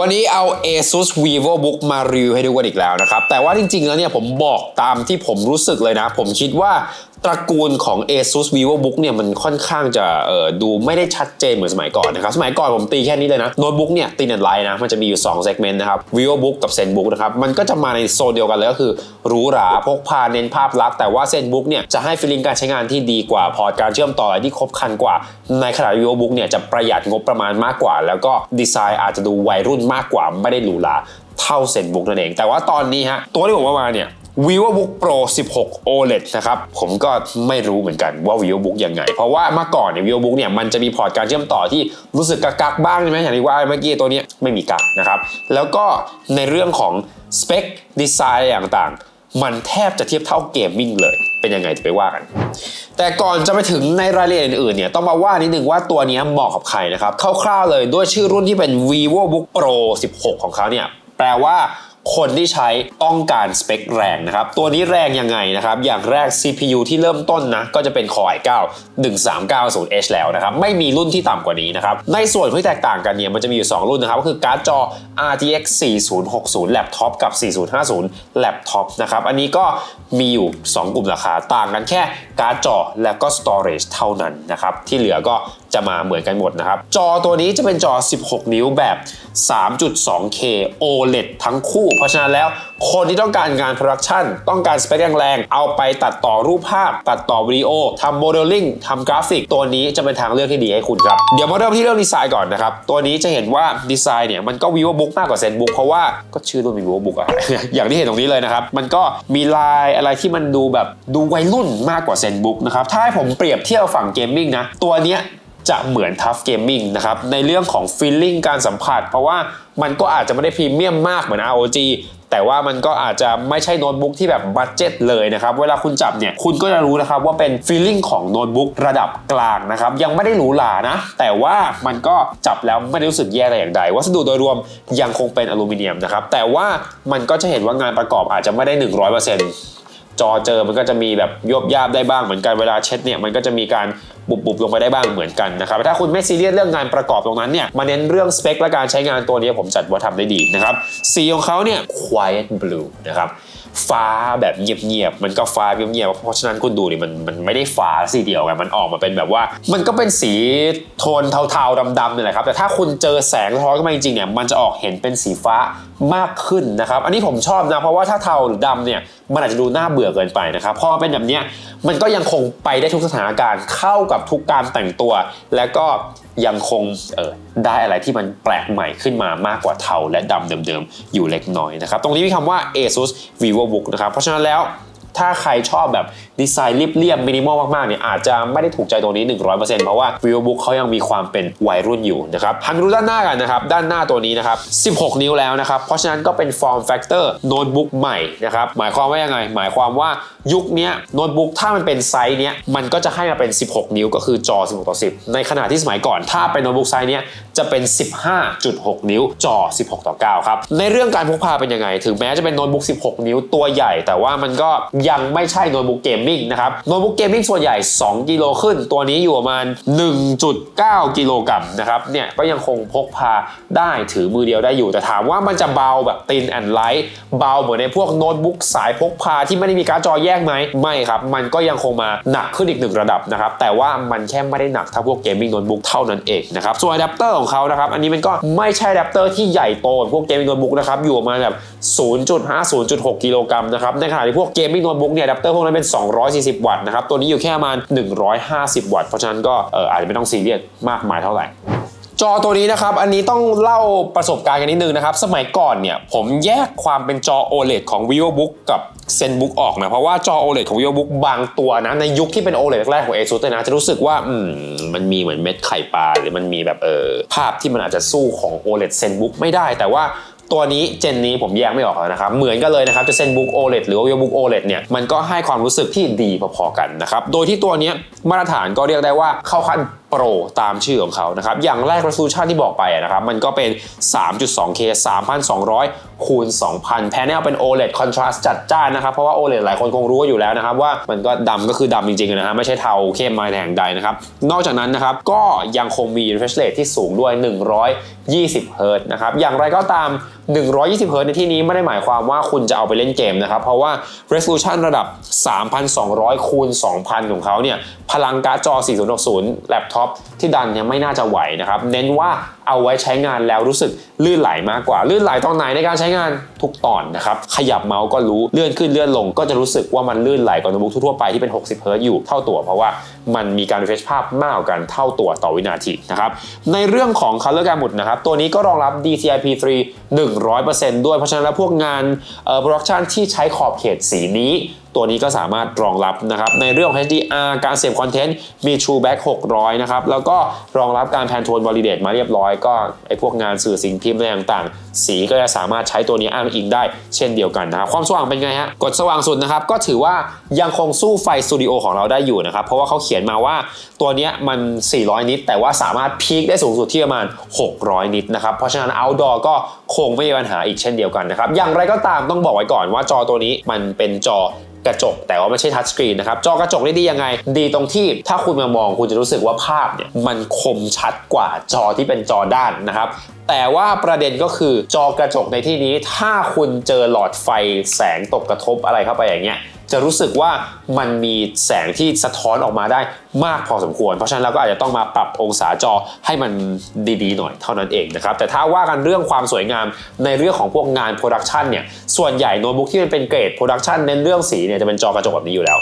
วันนี้เอา ASUS VivoBook มารีวิวให้ดูกันอีกแล้วนะครับ แต่ว่าจริงๆ แล้วเนี่ยผมบอกตามที่ผมรู้สึกเลยนะ ผมคิดว่า ตระกูลของ ASUS VivoBook เนี่ยมันค่อนข้างจะดูไม่ได้ชัดเจนเหมือนสมัยก่อนนะครับ สมัยก่อนผมตีแค่นี้เลยนะโน้ตบุ๊กเนี่ยตีนไลน์นะ มันจะมีอยู่2 segment นะครับ VivoBook กับ ZenBook นะครับ มันก็จะมาในโซนเดียวกันเลยก็คือหรูหราพกพาเน้นภาพลักษณ์แต่ว่า ZenBook เนี่ยจะให้ฟีลลิ่งการใช้งานที่ดีกว่าพอร์ตการเชื่อมต่ออะไรที่ครบครันกว่า ในขณะ VivoBook เนี่ยจะประหยัดงบประมาณมากกว่า แล้วก็ดีไซน์อาจจะดูวัยรุ่นมากกว่าไม่ได้หรูหราเท่า ZenBook นั่นเอง แต่ว่าตอนนี้ฮะตัวที่ผมเอามาเนี่ย VivoBook Pro 16 OLED นะครับ ผมก็ไม่รู้เหมือนกันว่า VivoBook ยังไง เพราะว่าเมื่อก่อนเนี่ย VivoBook เนี่ยมันจะมีพอร์ตการเชื่อมต่อที่รู้สึกกักๆบ้างใช่ไหมอย่างที่ว่าเมื่อกี้ตัวนี้ไม่มีกักนะครับ แล้วก็ในเรื่องของสเปคดีไซน์ต่างๆ มันแทบจะเทียบเท่าเกมมิ่งเลยเป็นยังไงจะไปว่ากัน แต่ก่อนจะไปถึงในรายละเอียดอื่นๆเนี่ยต้องมาว่านิดนึงว่าตัวนี้เหมาะกับใครนะครับคร่าวๆเลยด้วยชื่อรุ่นที่เป็น VivoBook Pro 16 ของเขาเนี่ยแปลว่า คนที่ใช้ต้องการสเปคแรงนะครับ ตัวนี้แรงยังไงนะครับ อย่างแรก CPU ที่เริ่มต้นนะ ก็จะเป็น Core i9 1390H แล้วนะครับ ไม่มีรุ่นที่ต่ำกว่านี้นะครับ ในส่วนที่แตกต่างกันเนี่ย มันจะมีอยู่ 2 รุ่นนะครับ ก็คือการ์ดจอ RTX 4060 Laptop กับ 4050 Laptop นะครับ อันนี้ก็มีอยู่ 2 กลุ่มราคาต่างกันแค่การ์ดจอและก็ storage เท่านั้นนะครับ ที่เหลือก็ จะมาเหมือนกันหมดนะครับ จอตัวนี้จะเป็นจอ 16 นิ้วแบบ 3.2K OLED ทั้งคู่ เพราะฉะนั้นแล้วคนที่ต้องการงานโปรดักชันต้องการสเปคแรงๆ เอาไปตัดต่อรูปภาพ ตัดต่อวิดีโอทำโมเดลลิ่งทำกราฟิก ตัวนี้จะเป็นทางเลือกที่ดีให้คุณครับ เดี๋ยวมาเริ่มที่เรื่องดีไซน์ก่อนนะครับ ตัวนี้จะเห็นว่าดีไซน์เนี่ยมันก็ VivoBook มากกว่า ZenBook เพราะว่าก็ชื่อรุ่น VivoBook อะอย่างที่เห็นตรงนี้เลยนะครับ มันก็มีลายอะไรที่มันดูแบบดูวัยรุ่นมากกว่า ZenBook นะครับถ้าให้ผมเปรียบเทียบฝั่งเกมมิ่งนะตัวเนี้ย จะเหมือน Tough Gaming นะครับในเรื่องของ Feeling การสัมผัส เพราะว่ามันก็อาจจะไม่ได้พรีเมียมมากเหมือน ROG แต่ว่ามันก็อาจจะไม่ใช่โน้ตบุ๊กที่แบบบัตเจ็ตเลยนะครับ เวลาคุณจับเนี่ยคุณก็จะรู้นะครับว่าเป็น Feeling ของโน้ตบุ๊กระดับกลางนะครับ ยังไม่ได้หรูหรานะ แต่ว่ามันก็จับแล้วไม่ได้รู้สึกแย่แต่อย่างใด วัสดุโดยรวมยังคงเป็นอลูมิเนียมนะครับ แต่ว่ามันก็จะเห็นว่างานประกอบอาจจะไม่ได้ 100%จอเจอมันก็จะมีแบบยบยาบได้บ้างเหมือนกันเวลาเช็ดเนี่ยมันก็จะมีการ บุบบุบลงไปได้บ้างเหมือนกันนะครับถ้าคุณไม่ซีเรียสเรื่องงานประกอบตรงนั้นเนี่ยมาเน้นเรื่องสเปคและการใช้งานตัวนี้ผมจัดว่าทำได้ดีนะครับสีของเขาเนี่ย quiet blue นะครับฟ้าแบบเงียบๆ มันก็ฟ้าเงียบๆ เพราะฉะนั้นคุณดูดิมันมันไม่ได้ฟ้าสีเดียวกัน มันออกมาเป็นแบบว่า มันก็เป็นสีโทนเทาๆดำๆนี่แหละครับ แต่ถ้าคุณเจอแสงท้อนเข้ามาจริงๆเนี่ย มันจะออกเห็นเป็นสีฟ้ามากขึ้นนะครับ อันนี้ผมชอบนะ เพราะว่าถ้าเทาหรือดำเนี่ย มันอาจจะดูน่าเบื่อเกินไปนะครับ พอเป็นแบบเนี้ย มันก็ยังคงไปได้ทุกสถานการณ์ เข้ากับทุกการแต่งตัว และก็ยังคงออได้อะไรที่มันแปลกใหม่ขึ้นมามากกว่าเทาและดำเดิมๆอยู่เล็กน้อยนะครับ ตรงนี้มีคำว่า ASUS VivoBook นะครับ เพราะฉะนั้นแล้ว ถ้าใครชอบแบบดีไซน์เรียบๆมินิมอลมากๆเนี่ยอาจจะไม่ได้ถูกใจตรงนี้ 100%เพราะว่า VivoBook เขายังมีความเป็นวัยรุ่นอยู่นะครับหันดูด้านหน้ากันนะครับด้านหน้าตัวนี้นะครับ 16 นิ้วแล้วนะครับ เพราะฉะนั้นก็เป็น form factor โน้ตบุ๊กใหม่นะครับหมายความว่ายังไง หมายความว่ายุคนี้โน้ตบุ๊กถ้ามันเป็นไซส์เนี้ยมันก็จะให้มาเป็น 16 นิ้วก็คือจอ 16ต่อ10 ในขณะที่สมัยก่อน ถ้าเป็นโน้ตบุ๊กไซส์เนี้ยจะเป็น 15.6 นิ้วจอ 16ต่อ9ครับในเรื่องการพกพาเป็นยังไง ถึงแม้จะเป็นโน้ตบุ๊ก16 นิ้วตัวใหญ่ แต่ว่ามันก็ยังไม่ใช่โน้ตบุ๊กเกมมิ่งนะครับโน้ตบุ๊กเกมมิ่งส่วนใหญ่ 2 กิโลขึ้น ตัวนี้อยู่ประมาณ 1.9 กิโลกรัมนะครับเนี่ยก็ยังคงพกพาได้ถือมือเดียวได้อยู่ แต่ถามว่ามันจะเบาแบบตินแอนไลท์เบาเหมือนในพวกโน้ตบุ๊กสายพกพาที่ไม่ได้มีการ์ดจอแยกไหมไม่ครับ มันก็ยังคงมาหนักขึ้นอีกหนึ่งระดับนะครับแต่ว่ามันแค่ไม่ได้หนักเท่าพวกเกมมิ่งโน้ตบุ๊กเท่านั้นเองนะครับส่วนอะแดปเตอร์ของเขานะครับอันนี้มันก็ไม่ใช่อะแดปเตอร์ที่ใหญ่โตพวกเกมมิ่งโน้ตบุ๊กนะครับอยู่ประมาณแบบ0.5 0.6กิโลกรัมนะครับในขณะที่พวกเกมมิ่งโน้ตบุ๊กเนี่ยอะแดปเตอร์พวกนั้นเป็น 240 วัตต์นะครับ ตัวนี้อยู่แค่ประมาณ 150 วัตต์ เพราะฉะนั้นก็เอออาจจะไม่ต้องซีเรียสมากมายเท่าไหร่จอตัวนี้นะครับ อันนี้ต้องเล่าประสบการณ์กันนิดนึงนะครับ สมัยก่อนเนี่ย ผมแยกความเป็นจอ OLED ของ VivoBook กับ ZenBook ออกนะ เพราะว่าจอ OLED ของ VivoBook บางตัวนะ ในยุคที่เป็น OLED แรกๆของ ASUS นะ จะรู้สึกว่า อืม มันมีเหมือนเม็ดไข่ปลา หรือมันมีแบบเออภาพที่มันอาจจะสู้ของ OLED ZenBook ไม่ได้ แต่ว่า ตัวนี้เจนนี้ผมแยกไม่ออกแล้วนะครับ เหมือนกันเลยนะครับจะ ZenBook OLED หรือว่า VivoBook OLED เนี่ยมันก็ให้ความรู้สึกที่ดีพอๆกันนะครับโดยที่ตัวนี้มาตรฐานก็เรียกได้ว่าเข้าขั้น Pro ตามชื่อของเขานะครับ อย่างแรก resolution ที่บอกไปนะครับมันก็เป็น 3.2K 3,200 คูณ 2,000แพนเนลเป็น OLED contrast จัดจ้านนะครับ เพราะว่า OLED หลายคนคงรู้อยู่แล้วนะครับ ว่ามันก็ดำก็คือดำจริงๆนะฮะไม่ใช่เทาเข้มมาแต่งใดนะครับ นอกจากนั้นนะครับ ก็ยังคงมี refresh rate ที่สูงด้วย 120 Hz นะครับ อย่างไรก็ตาม120 Hz ในที่นี้ไม่ได้หมายความว่าคุณจะเอาไปเล่นเกมนะครับ เพราะว่า resolution ระดับ 3,200คูณ2,000 ของเขาเนี่ย พลังการ์ดจอ 4060 แล็ปท็อป ที่ดันเนี่ยไม่น่าจะไหวนะครับ เน้นว่าเอาไว้ใช้งานแล้วรู้สึกลื่นไหลมากกว่า ลื่นไหลตอนไหนในการใช้งานทุกตอนนะครับ ขยับเมาส์ก็รู้เลื่อนขึ้นเลื่อนลง ก็จะรู้สึกว่ามันลื่นไหลกว่าโน้ตบุ๊กทั่วไปที่เป็น 60 เฮิร์ตซ์อยู่เท่าตัว เพราะว่ามันมีการ refresh ภาพมากกว่ากันเท่าตัวต่อวินาทีนะครับในเรื่องของ color gamut นะครับตัวนี้ก็รองรับ DCI-P3 100%ด้วยเพราะฉะนั้นแล้วพวกงานเอ่อ production ที่ใช้ขอบเขตสีนี้ ตัวนี้ก็สามารถรองรับนะครับในเรื่องของ HDR การเสพคอนเทนต์มี TrueBack 600 นะครับ แล้วก็รองรับการแพนโทน validate มาเรียบร้อยก็ไอพวกงานสื่อสิ่งพิมพ์อะไรต่างๆ สีก็จะสามารถใช้ตัวนี้อ้างอิงได้เช่นเดียวกันนะครับ ความสว่างเป็นไงฮะกดสว่างสุดนะครับ ก็ถือว่ายังคงสู้ไฟสตูดิโอของเราได้อยู่นะครับ เพราะว่าเขาเขียนมาว่าตัวนี้มัน 400 นิต แต่ว่าสามารถพีคได้สูงสุดที่ประมาณ 600 นิตนะครับเพราะฉะนั้น outdoor ก็คงไม่มีปัญหาอีกเช่นเดียวกันนะครับอย่างไรก็ตามต้องบอกไว้ก่อนว่าจอตัวนี้มันเป็นจอกระจก แต่ว่าไม่ใช่ทัชสกรีนนะครับจอกระจกนี่ดียังไง ดีตรงที่ถ้าคุณมามองคุณจะรู้สึกว่าภาพเนี่ยมันคมชัดกว่าจอที่เป็นจอด้านนะครับแต่ว่าประเด็นก็คือจอกระจกในที่นี้ถ้าคุณเจอหลอดไฟแสงตกกระทบอะไรเข้าไปอย่างเงี้ย จะรู้สึกว่ามันมีแสงที่สะท้อนออกมาได้มากพอสมควร เพราะฉะนั้นเราก็อาจจะต้องมาปรับองศาจอให้มันดีๆหน่อยเท่านั้นเองนะครับแต่ถ้าว่ากันเรื่องความสวยงามในเรื่องของพวกงานโปรดักชันเนี่ยส่วนใหญ่โน้ตบุ๊กที่มันเป็นเกรดโปรดักชันเน้นเรื่องสีเนี่ยจะเป็นจอกระจกแบบนี้อยู่แล้ว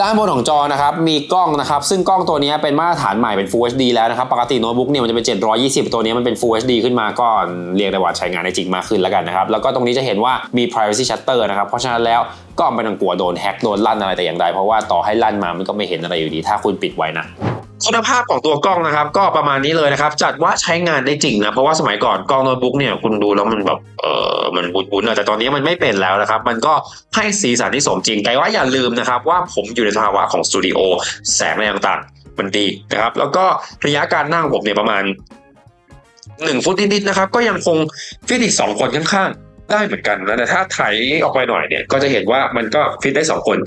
ด้านบนของจอนะครับมีกล้องนะครับ ซึ่งกล้องตัวนี้เป็นมาตรฐานใหม่เป็น Full HD แล้วนะครับ ปกติโน้ตบุ๊กเนี่ยมันจะเป็น 720 ตัวนี้มันเป็น Full HD ขึ้นมาก็เรียกได้ว่าใช้งานได้จริงมากขึ้นแล้วกันนะครับ แล้วก็ตรงนี้จะเห็นว่ามี privacy shutter นะครับ เพราะฉะนั้นแล้วก็ไม่ต้องกลัวโดนแฮ็กโดนลั่นอะไรแต่อย่างใดเพราะว่าต่อให้ลั่นมามันก็ไม่เห็นอะไรอยู่ดี ถ้าคุณปิดไว้นะ คุณภาพของตัวกล้องนะครับ ก็ประมาณนี้เลยนะครับ จัดว่าใช้งานได้จริงนะเพราะว่าสมัยก่อนกล้องโน้ตบุ๊กเนี่ยคุณดูแล้วมันแบบเออมันบุนๆแต่ตอนนี้มันไม่เป็นแล้วนะครับ มันก็ให้สีสันที่สมจริง แต่ว่าอย่าลืมนะครับว่าผมอยู่ในสภาวะของสตูดิโอแสงอะไรต่างๆมันดีนะครับ แล้วก็ระยะการนั่งผมเนี่ยประมาณหนึ่งฟุตนิดๆนะครับ ก็ยังคงฟิตอีกสองคนข้างๆ ได้เหมือนกันนะแต่ถ้าไถออกไปหน่อยเนี่ยก็จะเห็นว่ามันก็ฟิตได้สองคน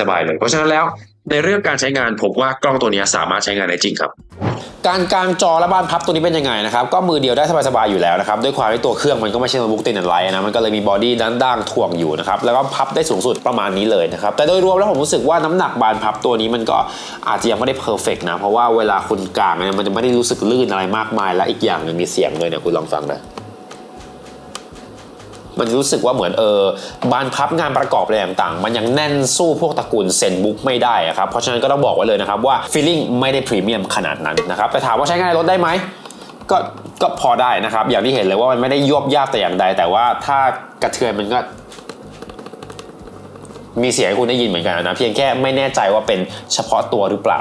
สบายๆเลย เพราะฉะนั้นแล้ว ในเรื่องการใช้งานผมว่ากล้องตัวนี้สามารถใช้งานได้จริงครับ การกางจอและบานพับตัวนี้เป็นยังไงนะครับ ก็มือเดียวได้สบายๆอยู่แล้วนะครับ ด้วยความที่ตัวเครื่องมันก็ไม่ใช่โน้ตบุ๊กตินอนไลท์นะ มันก็เลยมีบอดี้ด้านด้านถ่วงอยู่นะครับ แล้วก็พับได้สูงสุดประมาณนี้เลยนะครับ แต่โดยรวมแล้วผมรู้สึกว่าน้ำหนักบานพับตัวนี้มันก็อาจจะยังไม่ได้เพอร์เฟกนะ เพราะว่าเวลาคุณกางเนี่ยมันจะไม่ได้รู้สึกลื่นอะไรมากมาย และอีกอย่างหนึงมีเสียงเลยเนี่ยคุณลองฟังนะ มันรู้สึกว่าเหมือนเออบานพับงานประกอบอะไรต่างๆ มันยังแน่นสู้พวกตระกูลเซนบุ๊กไม่ได้ครับ เพราะฉะนั้นก็ต้องบอกไว้เลยนะครับว่าฟีลลิ่งไม่ได้พรีเมียมขนาดนั้นนะครับแต่ถามว่าใช้งานในรถได้ไหมก็ก็พอได้นะครับ อย่างที่เห็นเลยว่ามันไม่ได้ยวบยาบแต่อย่างใด แต่ว่าถ้ากระเทือนมันก็ มีเสียงให้คุณได้ยินเหมือนกันนะเพียงแค่ไม่แน่ใจว่าเป็นเฉพาะตัวหรือเปล่า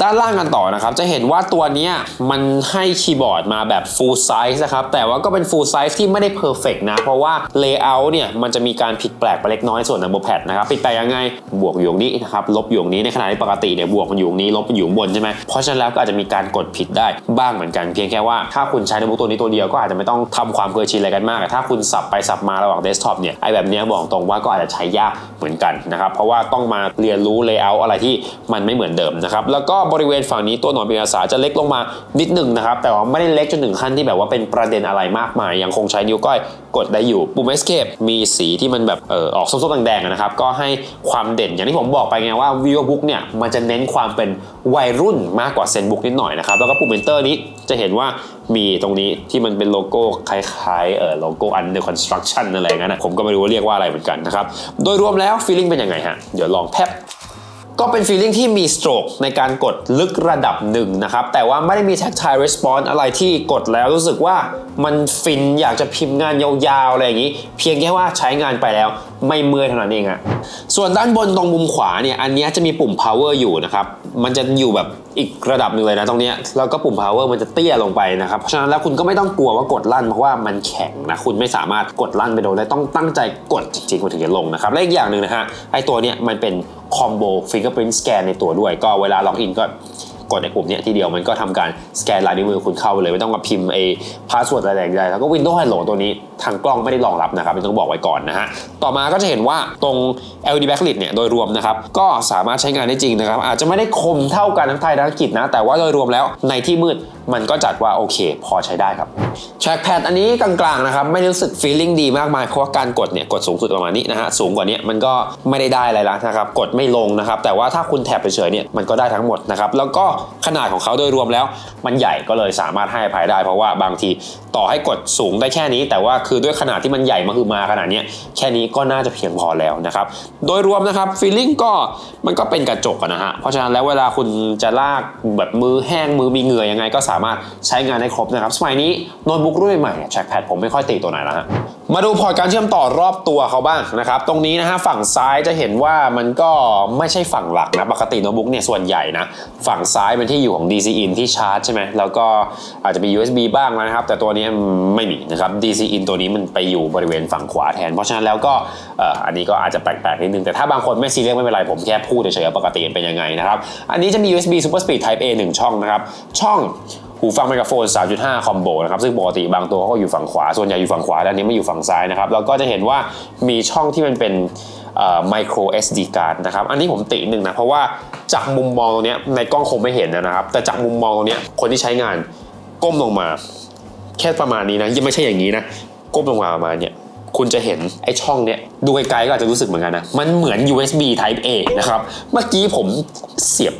ด้านล่างกันต่อนะครับจะเห็นว่าตัวนี้มันให้คีย์บอร์ดมาแบบ full size นะครับแต่ว่าก็เป็น full size ที่ไม่ได้ perfect นะ เพราะว่า layout เนี่ยมันจะมีการผิดแปลกไปเล็กน้อยส่วน number pad นะครับผิดแปลกยังไงบวกอยู่ตรงนี้นะครับลบอยู่ตรงนี้ในขณะที่ปกติเนี่ยบวกมันอยู่ตรงนี้ลบมันอยู่บนใช่ไหมเพราะฉะนั้นแล้วก็อาจจะมีการกดผิดได้บ้างเหมือนกัน เพียงแค่ว่าถ้าคุณใช้โน้ตบุ๊กตัวนี้ตัวเดียวก็อาจจะไม่ต้องทำความเคยชินอะไรกันมากแต่ถ้าคุณสับไปสับมาระหว่างเดสก์ท็อปเนี่ยไอแบบนี้บอกตรงว่าก็อาจจะใช้ยากเหมือนกันนะครับเพราะว่าต้องมาเรียนรู้เลเยอร์อะไรที่มันไม่เหมือนเดิมนะครับแล้วก็บริเวณฝั่งนี้ตัวหนอนปีกอาสาจะเล็กลงมานิดหนึ่งนะครับแต่ว่าไม่ได้เล็กจนถึงขั้นที่แบบว่าเป็นประเด็นอะไรมากมาย ยังคงใช้นิ้วก้อยกดได้อยู่ปุ่ม escape มีสีที่มันแบบเออออกส้มๆแดงๆนะครับก็ให้ความเด่นอย่างที่ผมบอกไปไงว่า view book เนี่ยมันจะเน้นความเป็น วัยรุ่นมากกว่าเซนบุคนิดหน่อยนะครับ แล้วก็ปุ่มเบนเตอร์นี้จะเห็นว่ามีตรงนี้ที่มันเป็นโลโก้คล้ายๆเออโลโก้อันเดอร์คอนสตรักชั่นอะไรเงี้ยนะผมก็ไม่รู้ว่าเรียกว่าอะไรเหมือนกันนะครับ โดยรวมแล้วฟีลิ่งเป็นยังไงฮะ เดี๋ยวลองแพบ ก็เป็น feeling ที่มีสโตรกในการกดลึกระดับหนึ่งนะครับ แต่ว่าไม่ได้มี tactile response อะไรที่กดแล้วรู้สึกว่ามันฟินอยากจะพิมพ์งานยาวๆ อะไรอย่างนี้ เพียงแค่ว่าใช้งานไปแล้วไม่เมื่อยเท่านั้นเองอะส่วนด้านบนตรงมุมขวาเนี่ย อันนี้จะมีปุ่ม power อยู่นะครับ มันจะอยู่แบบอีกระดับหนึ่งเลยนะตรงนี้ แล้วก็ปุ่ม power มันจะเตี้ยลงไปนะครับ เพราะฉะนั้นแล้วคุณก็ไม่ต้องกลัวว่ากดลั่นเพราะว่ามันแข็งนะ คุณไม่สามารถกดลั่นไปโดนได้ ต้องตั้งใจกดจริงๆมันถึงจะลงนะครับ และอีกอย่างหนึ่งนะฮะ ไอตัวเนี้ยมันเป็น คอมโบฟิงเกอร์พรินต์สแกนในตัวด้วย ก็เวลาล็อกอินก็ กดในปุ่มเนี้ยทีเดียวมันก็ทำการสแกนลายนิ้วมือคุณเข้าไปเลยไม่ต้องมาพิมพ์ไอ้พาสเวิร์ดอะไรใดๆแล้วก็ Windows Hello ตัวนี้ทางกล้องไม่ได้รองรับนะครับต้องบอกไว้ก่อนนะฮะต่อมาก็จะเห็นว่าตรง LED backlit เนี่ยโดยรวมนะครับก็สามารถใช้งานได้จริงนะครับอาจจะไม่ได้คมเท่ากันทั้งไทยทั้งอังกฤษนะแต่ว่าโดยรวมแล้วในที่มืดมันก็จัดว่าโอเค พอใช้ได้ครับ trackpad อันนี้กลางๆนะครับไม่ได้รู้สึก feeling ดีมากมายเพราะว่าการกดเนี่ยกดสูงสุดประมาณนี้นะฮะสูงกว่านี้มันก็ไม่ได้ได้อะไรแล้วนะครับกดไม่ลงนะครับแต่ว่าถ้าคุณแท็บเฉยๆเนี่ยมันก็ได้ทั้งหมดนะครับแล้วก็ขนาดของเขาโดยรวมแล้ว มันใหญ่ก็เลยสามารถให้อภัยได้ เพราะว่าบางทีต่อให้กดสูงได้แค่นี้ แต่ว่าคือด้วยขนาดที่มันใหญ่มาคือมาขนาดนี้แค่นี้ก็น่าจะเพียงพอแล้วนะครับโดยรวมนะครับ feeling ก็มันก็เป็นกระจกนะฮะเพราะฉะนั้นแล้วเวลาคุณจะลากแบบมือแห้งมือมีเหงื่อยังไง ก็สามารถใช้งานได้ครบนะครับสมัยนี้โน้ตบุ๊กรุ่นใหม่แท็กแพดผมไม่ค่อยติตัวไหนแล้วฮะ มาดูพอร์ตการเชื่อมต่อรอบตัวเขาบ้างนะครับ ตรงนี้นะฮะฝั่งซ้ายจะเห็นว่ามันก็ไม่ใช่ฝั่งหลักนะ ปกติโน้ตบุ๊กเนี่ยส่วนใหญ่นะ ฝั่งซ้ายเป็นที่อยู่ของ DC in ที่ชาร์จใช่ไหมแล้วก็อาจจะมี USB บ้างนะครับ แต่ตัวนี้ไม่มีนะครับ DC in ตัวนี้มันไปอยู่บริเวณฝั่งขวาแทน เพราะฉะนั้นแล้วก็เอ่ออันนี้ก็อาจจะแปลกๆนิดนึง แต่ถ้าบางคนไม่ซีเรียสไม่เป็นไรผมแค่พูดเฉยๆปกติเป็นยังไงนะครับ อันนี้จะมี USB Super Speed Type A 1 ช่องนะครับ ช่อง หูฟังไมโครโฟน 3.5 คอมโบนะครับซึ่งปกติบางตัวเขาก็อยู่ฝั่งขวา ส่วนใหญ่อยู่ฝั่งขวาด้านนี้ไม่อยู่ฝั่งซ้ายนะครับแล้วก็จะเห็นว่ามีช่องที่มันเป็นไมโคร SD card นะครับ อันนี้ผมติหนึ่งนะ เพราะว่าจากมุมมองตรงนี้ในกล้องคงไม่เห็นนะครับ แต่จากมุมมองตรงนี้คนที่ใช้งานก้มลงมา แค่ประมาณนี้นะยังไม่ใช่อย่างนี้นะ ก้มลงมาประมาณเนี้ย คุณจะเห็นไอ้ช่องเนี้ยดูไกลๆก็อาจจะรู้สึกเหมือนกันนะ มันเหมือน USB Type A นะครับ เมื่อกี้ผมเสียบ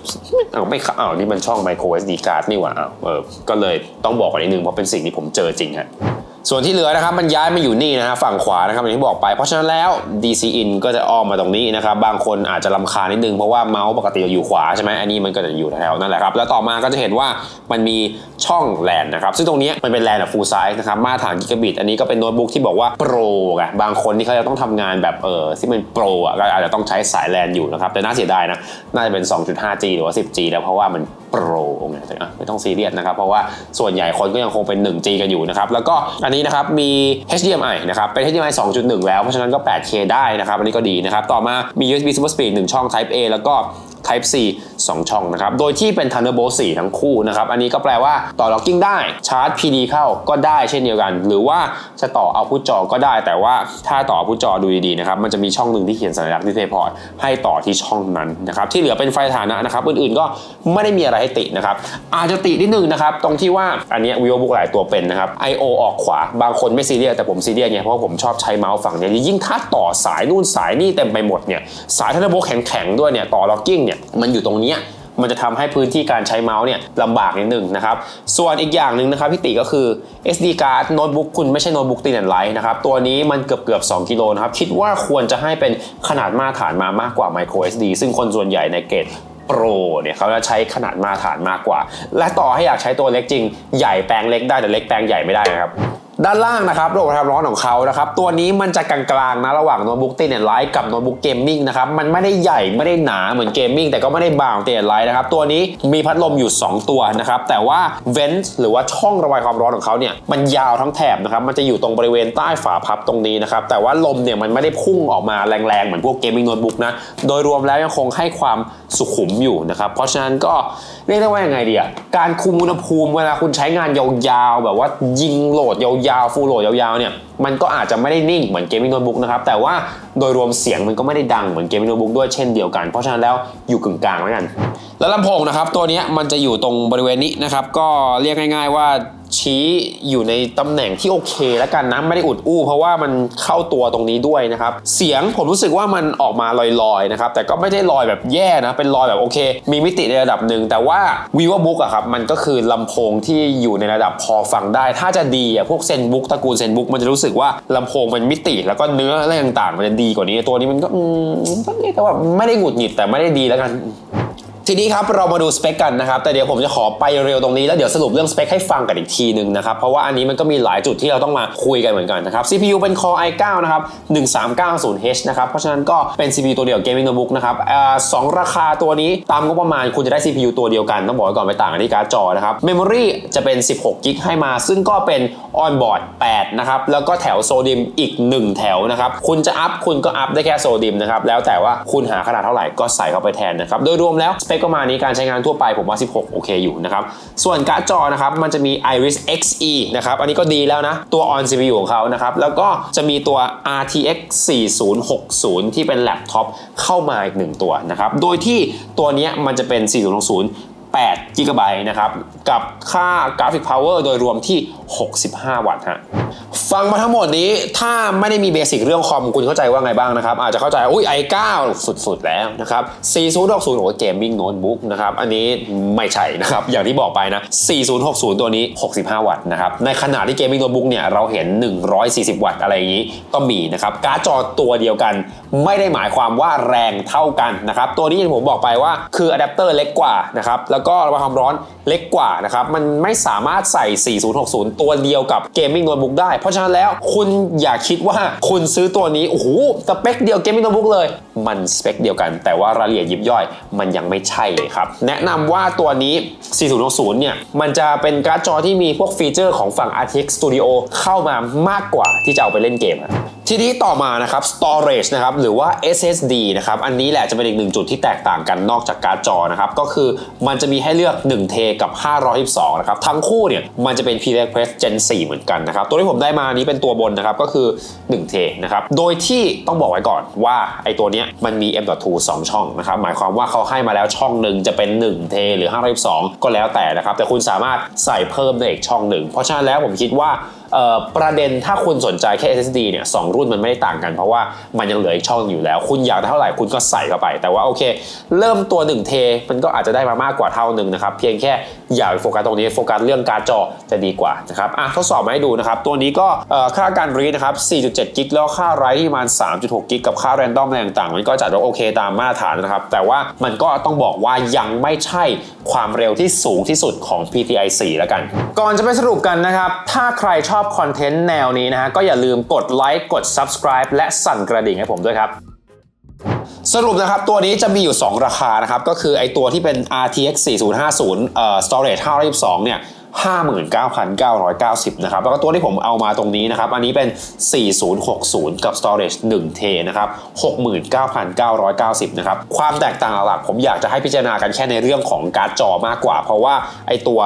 เอ้าไม่เข้าอ้าวนี่มันช่อง micro SD card นี่หว่าอ้าวเออก็เลยต้องบอกกันนิดนึงเพราะเป็นสิ่งที่ผมเจอจริงฮะ ส่วนที่เหลือนะครับมันย้ายมาอยู่นี่นะฮะฝั่งขวานะครับอย่างที่บอกไป เพราะฉะนั้นแล้ว DC in ก็จะอ้อมมาตรงนี้นะครับบางคนอาจจะลำคาญนิดนึงเพราะว่าเมาส์ปกติจะอยู่ขวาใช่ไหมอันนี้มันก็จะอยู่แถวๆนั่นแหละครับแล้วต่อมาก็จะเห็นว่ามันมีช่องแลนนะครับซึ่งตรงนี้มันเป็นแลนแบบ full size นะครับมาตรฐานกิกะบิตอันนี้ก็เป็นโน้ตบุ๊กที่บอกว่าโปรไงบางคนที่เขาจะต้องทำงานแบบเออที่มันโปรอะก็อาจจะต้องใช้สายแลนอยู่นะครับแต่น่าเสียดายนะน่าจะเป็น 2.5G หรือว่า 10G แล้วเพราะว่ามัน โปรไงแต่อะไม่ต้องซีเรียสนะครับ เพราะว่าส่วนใหญ่คนก็ยังคงเป็น 1G กันอยู่นะครับ แล้วก็อันนี้นะครับมี HDMI นะครับ เป็น HDMI 2.1 แล้ว เพราะฉะนั้นก็ 8K ได้นะครับ อันนี้ก็ดีนะครับ ต่อมามี USB Super Speed 1 ช่อง Type A แล้วก็ Type C 2 ช่องนะครับ โดยที่เป็น Thunderbolt 4 ทั้งคู่นะครับ อันนี้ก็แปลว่าต่อ Locking ได้ชาร์จ PD เข้าก็ได้เช่นเดียวกัน หรือว่าจะต่อเอาพุทจอก็ได้ แต่ว่าถ้าต่อเอาพุทจอดูดีๆนะครับ มันจะมีช่องหนึ่งที่เขียนสัญลักษณ์ DisplayPort ให้ต่อที่ช่องนั้นนะครับ ที่เหลือเป็นไฟฐานะนะครับ อื่นๆก็ไม่ได้มีอะไรให้ตินะครับ อาจจะตินิดนึงนะครับ ตรงที่ว่าอันนี้ย vivo book หลายตัวเป็นนะครับ I/O ออกขวา บางคนไม่ซีเรียสแต่ผมซีเรียสไงเพราะผมชอบใช้เมาส์ฝั่งเนี้ยยิ่งถ้าต่อสายนู่นสายนี่เต็มไปหมดเนี่ยสายทันเดอร์โบแข็งๆด้วยเนี่ยต่อ locking เนี่ยมันอยู่ตรงเนี้ยมันจะทำให้พื้นที่การใช้เมาส์เนี่ยลำบากนิดนึงนะครับ ส่วนอีกอย่างหนึ่งนะครับพี่ติก็คือ SD card โน้ตบุ๊กคุณไม่ใช่โน้ตบุ๊กตีนแอนไลท์นะครับ ตัวนี้มันเกือบเกือบ2กิโลนะครับ คิดว่าควรจะให้เป็นขนาดมาตรฐานมามากกว่า micro SD ซึ่งคนส่วนใหญ่ในเกรดโปรเนี่ยเขาจะใช้ขนาดมาตรฐานมากกว่า และต่อให้อยากใช้ตัวเล็กจริง ใหญ่แปลงเล็กได้แต่เล็กแปลงใหญ่ไม่ได้นะครับ ด้านล่างนะครับระบบความร้อนของเขานะครับตัวนี้มันจะกลางๆนะระหว่างโน้ตบุ๊กตีเน็ตไลท์กับโน้ตบุ๊กเกมมิ่งนะครับมันไม่ได้ใหญ่ไม่ได้หนาเหมือนเกมมิ่งแต่ก็ไม่ได้บางตีเน็ตไลท์นะครับตัวนี้มีพัดลมอยู่ 2 ตัวนะครับแต่ว่าเวนต์หรือว่าช่องระบายความร้อนของเขาเนี่ยมันยาวทั้งแถบนะครับมันจะอยู่ตรงบริเวณใต้ฝาพับตรงนี้นะครับแต่ว่าลมเนี่ยมันไม่ได้พุ่งออกมาแรงๆเหมือนพวกเกมมิ่งโน้ตบุ๊กนะโดยรวมแล้วยังคงให้ความสุขุมอยู่นะครับเพราะฉะนั้นก็เรียกได้ว่ายังไงดีอะการคุมอุณหภูมิเวลาคุณใช้งานยาวๆแบบว่ายิงโหลดยาวๆฟูลโหลดยาวๆเนี่ยมันก็อาจจะไม่ได้นิ่งเหมือนเกมมิ่งโน้ตบุ๊กนะครับแต่ว่าโดยรวมเสียงมันก็ไม่ได้ดังเหมือนเกมมิ่งโน้ตบุ๊กด้วยเช่นเดียวกัน เพราะฉะนั้นแล้วอยู่กึ่งกลางแล้วกัน แล้วลำโพงนะครับตัวนี้มันจะอยู่ตรงบริเวณนี้นะครับก็เรียกง่าย ๆว่า ชี้อยู่ในตำแหน่งที่โอเคแล้วกันนะไม่ได้อุดอู้ เพราะว่ามันเข้าตัวตรงนี้ด้วยนะครับ เสียงผมรู้สึกว่ามันออกมาลอยๆนะครับแต่ก็ไม่ได้ลอยแบบแย่นะเป็นลอยแบบโอเค มีมิติในระดับหนึ่งแต่ว่า vivo book อะครับมันก็คือลำโพงที่อยู่ในระดับพอฟังได้ ถ้าจะดีอะพวกเซนบุ๊กตระกูลเซนบุ๊กมันจะรู้สึกว่าลำโพงมันมิติ แล้วก็เนื้ออะไรต่างๆ มันจะดีกว่านี้ตัวนี้มันก็อืมก็เรียกว่าไม่ได้หงุดหงิดแต่ไม่ได้ดีแล้วกัน ทีนี้ครับเรามาดูสเปคกันนะครับ แต่เดี๋ยวผมจะขอไปเร็วตรงนี้แล้วเดี๋ยวสรุปเรื่องสเปคให้ฟังกันอีกทีหนึ่งนะครับ เพราะว่าอันนี้มันก็มีหลายจุดที่เราต้องมาคุยกันเหมือนกันนะครับ CPU เป็น Core i9 นะครับ 1390H นะครับ เพราะฉะนั้นก็เป็น CPU ตัวเดียว Gaming Notebook นะครับอ่าสองราคาตัวนี้ตามงบประมาณคุณจะได้ CPU ตัวเดียวกัน ต้องบอกไว้ก่อนไปต่างกันที่การ์ดจอนะครับ Memory จะเป็น 16 g b ให้มา ซึ่งก็เป็น on board 8นะครับ แล้วก็แถวโซดิมอีก 1 แถวนะครับ คุณจะอัพคุณก็อัพได้แค่โซดิมนะครับ แล้วแต่ว่าคุณหาขนาดเท่าไหร่ก็ใส่เข้าไปแทนนะครับ โดยรวมแล้วสเปคประมาณนี้การใช้งานทั่วไปผมว่า 16 โอเคอยู่นะครับ ส่วนการ์ดจอนะครับ มันจะมี Iris Xe นะครับ อันนี้ก็ดีแล้วนะ ตัว on CPU ของเขานะครับ แล้วก็จะมีตัว RTX 4060 ที่เป็นแล็ปท็อปเข้ามาอีกหนึ่งตัวนะครับ โดยที่ตัวนี้มันจะเป็น 4060 8 g b นะครับ กับค่ากราฟิกพาวเวอร์โดยรวมที่ 65 วัตต์ฮะ ฟังมาทั้งหมดนี้ถ้าไม่ได้มีเบสิกเรื่องคอมคุณเข้าใจว่าไงบ้างนะครับ อาจจะเข้าใจ อุ้ย i9 สุดๆ แล้วนะครับ 4060โอ้เกมมิ่งโน้ตบุ๊กนะครับ อันนี้ไม่ใช่นะครับ อย่างที่บอกไปนะ 4060 ตัวนี้ 65 วัตต์นะครับ ในขณะที่เกมมิ่งโน้ตบุ๊กเนี่ย เราเห็น 140 วัตต์อะไรอย่างนี้ก็มีนะครับ การ์ดจอตัวเดียวกัน ไม่ได้หมายความว่าแรงเท่ากันนะครับ ตัวนี้อย่างผมบอกไปว่าคืออะแดปเตอร์เล็กกว่านะครับแล้วก็ระบายความร้อนเล็กกว่านะครับ มันไม่สามารถใส่ 4060 ตัวเดียวกับเกมมิ่งโน้ตบุ๊กได้ เพราะฉะนั้นแล้วคุณอย่าคิดว่าคุณซื้อตัวนี้ โอ้โห สเปคเดียวเกมมิ่งโน้ตบุ๊กเลย มันสเปคเดียวกัน แต่ว่ารายละเอียดยิบย่อย มันยังไม่ใช่เลยครับ แนะนำว่าตัวนี้ 4060 เนี่ย มันจะเป็นการ์ดจอที่มีพวกฟีเจอร์ของฝั่ง RTX Studio เข้ามามากกว่าที่จะเอาไปเล่นเกมทีนี้ต่อมานะครับ storage นะครับหรือว่า SSD นะครับอันนี้แหละจะเป็นอีกหนึ่งจุดที่แตกต่างกันนอกจากการ์ดจอนะครับก็คือมันจะมีมีให้เลือก1เทกับ 512นะครับทั้งคู่เนี่ยมันจะเป็น p r Express Gen 4 เหมือนกันนะครับตัวที่ผมได้มานี้เป็นตัวบนนะครับก็คือ1เทนะครับโดยที่ต้องบอกไว้ก่อนว่าไอ้ตัวเนี้ยมันมี M.2 2 ช่องนะครับหมายความว่าเขาให้มาแล้วช่องหนึ่งจะเป็น1เทหรือ512ก็แล้วแต่นะครับแต่คุณสามารถใส่เพิ่มได้อีกช่องหนึ่งเพราะฉะนั้นแล้วผมคิดว่า ประเด็นถ้าคุณสนใจแค่ SSD เนี่ยสองรุ่นมันไม่ได้ต่างกัน เพราะว่ามันยังเหลืออีกช่องอยู่แล้ว คุณอยากได้เท่าไหร่คุณก็ใส่เข้าไป แต่ว่าโอเค เริ่มตัว1เทมันก็อาจจะได้มามากกว่าเท่าหนึ่งนะครับ เพียงแค่อย่าไปโฟกัสตรงนี้โฟกัสเรื่องการจอจะดีกว่านะครับอะทดสอบมาให้ดูนะครับ ตัวนี้ก็ค่าการรีดนะครับ 4.7 กิกแล้วค่าไรที่ประมาณ 3.6 กิกกับค่าแรนดอมอะไรต่างๆ มันก็จัดว่าโอเคตามมาตรฐานนะครับ แต่ว่ามันก็ต้องบอกว่ายังไม่ใช่ความเร็วที่สูงที่สุดของ PTI 4 แล้วกัน ก่อนจะไปสรุปกันนะครับ ถ้าใครชอบอบคอนเทนต์แนวนี้นะฮะก็อย่าลืมกดไลค์กด subscribe และสั่นกระดิ่งให้ผมด้วยครับ สรุปนะครับ ตัวนี้จะมีอยู่ 2 ราคานะครับ ก็คือไอตัวที่เป็น RTX 4050เอ่อ storage 512เนี่ย59,990 นะครับ แล้วก็ตัวที่ผมเอามาตรงนี้นะครับ อันนี้เป็น 4060 กับ storage 1 t นะครับ 69,990 นะครับ ความแตกต่างหลักผมอยากจะให้พิจารณากันแค่ในเรื่องของการ์ดจอมากกว่า เพราะว่าไอตัว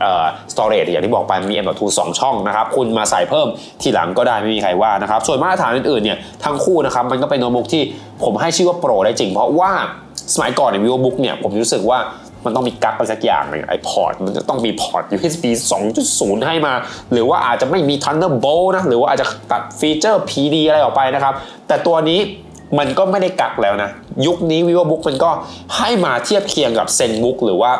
เอ่อ storage อย่างที่บอกไปมี M.2 2 ช่องนะครับคุณมาใส่เพิ่มทีหลังก็ได้ไม่มีใครว่านะครับส่วนมาตรฐานอื่นๆเนี่ยทั้งคู่นะครับมันก็เป็นโน้ตบุ๊กที่ผมให้ชื่อว่าโปรได้จริง เพราะว่าสมัยก่อนใน vivo book เนี่ยผมรู้สึกว่ามันต้องมีกั๊กไปสักอย่างหนึ่งไอพอร์ตมันจะต้องมีพอร์ต USB 2.0 ให้มา หรือว่าอาจจะไม่มี Thunderbolt นะ หรือว่าอาจจะตัดฟีเจอร์ PD อะไรออกไปนะครับ แต่ตัวนี้มันก็ไม่ได้กักแล้วนะ ยุคนี้ vivo book มันก็ให้มาเทียบเคียงกับ zenbook หรือว่า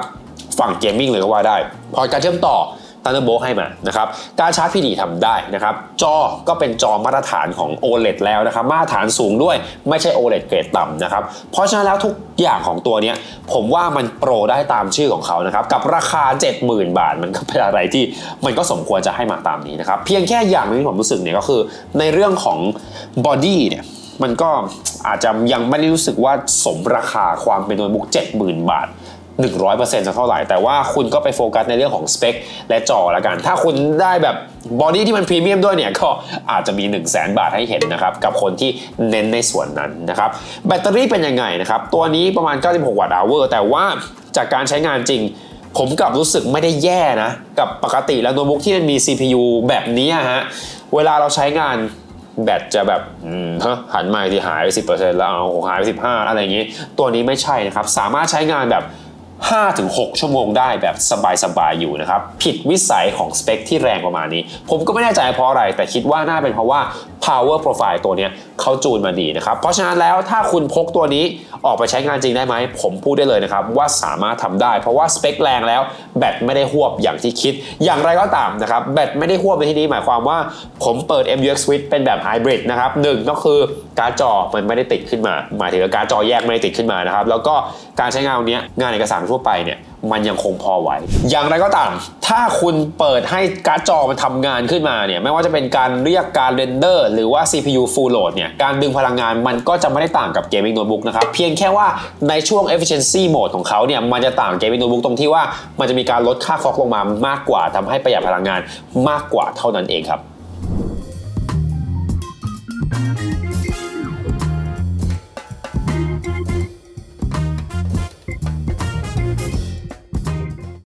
ฝั่งเกมมิ่งเลยก็ว่าได้ พอการเชื่อมต่อ Thunderbolt ให้มานะครับ การชาร์จ PD ทำได้นะครับ จอก็เป็นจอมาตรฐานของ OLED แล้วนะครับ มาตรฐานสูงด้วยไม่ใช่ OLED เกรดต่ำนะครับ เพราะฉะนั้นแล้วทุกอย่างของตัวนี้ผมว่ามันโปรได้ตามชื่อของเขานะครับ กับราคา 70,000 บาท มันก็เป็นอะไรที่มันก็สมควรจะให้มาตามนี้นะครับ เพียงแค่อย่างนึงที่ผมรู้สึกเนี่ยก็คือ ในเรื่องของบอดี้เนี่ยมันก็อาจจะยังไม่ได้รู้สึกว่าสมราคาความเป็นโน้ตบุ๊ก70,000 บาท 100%สักเท่าไหร่ แต่ว่าคุณก็ไปโฟกัสในเรื่องของสเปคและจอละกัน ถ้าคุณได้แบบบอดี้ที่มันพรีเมียมด้วยเนี่ยก็อาจจะมี 1 0 0 0 0แบาทให้เห็นนะครับ กับคนที่เน้นในส่วนนั้นนะครับ แบตเตอรี่เป็นยังไงนะครับ ตัวนี้ประมาณ 96 วัตต์ hour แต่ว่าจากการใช้งานจริงผมกลับรู้สึกไม่ได้แย่นะ กับปกติแล้วโน้ตบุ๊กที่มันมี CPU แบบนี้ฮะ เวลาเราใช้งานแบตจะแบบฮะหันมาที่หายไปสิแล้วเอาหายไปสิอะไรอย่างนี้ ตัวนี้ไม่ใช่นะครับ สามารถใช้งานแบบ 5-6 ชั่วโมงได้แบบสบายๆอยู่นะครับ ผิดวิสัยของสเปคที่แรงประมาณนี้ ผมก็ไม่แน่ใจเพราะอะไร แต่คิดว่าน่าเป็นเพราะว่า power profile ตัวนี้เขาจูนมาดีนะครับ เพราะฉะนั้นแล้วถ้าคุณพกตัวนี้ออกไปใช้งานจริงได้ไหม ผมพูดได้เลยนะครับ ว่าสามารถทำได้ เพราะว่าสเปคแรงแล้วแบตไม่ได้หวบอย่างที่คิด อย่างไรก็ตามนะครับ แบตไม่ได้หวบในที่นี้หมายความว่าผมเปิด MUX switch เป็นแบบไฮบริดนะครับหนึ่งก็คือการ์ดจอมันไม่ได้ติดขึ้นมา หมายถึงการ์ดจอแยกไม่ได้ติดขึ้นมานะครับแล้วก็การใช้งานเนี้ยงานเอกสารทั่วไปเนี่ย มันยังคงพอไหว อย่างไรก็ตาม ถ้าคุณเปิดให้การ์ดจอมันทำงานขึ้นมาเนี่ยไม่ว่าจะเป็นการเรียกการเรนเดอร์หรือว่า CPU full load เนี่ยการดึงพลังงานมันก็จะไม่ได้ต่างกับ gaming notebook นะครับ เพียงแค่ว่าในช่วง efficiency mode ของเขาเนี่ยมันจะต่าง gaming notebook ตรงที่ว่ามันจะมีการลดค่าคล็อกลงมามากกว่าทำให้ประหยัดพลังงานมากกว่าเท่านั้นเองครับ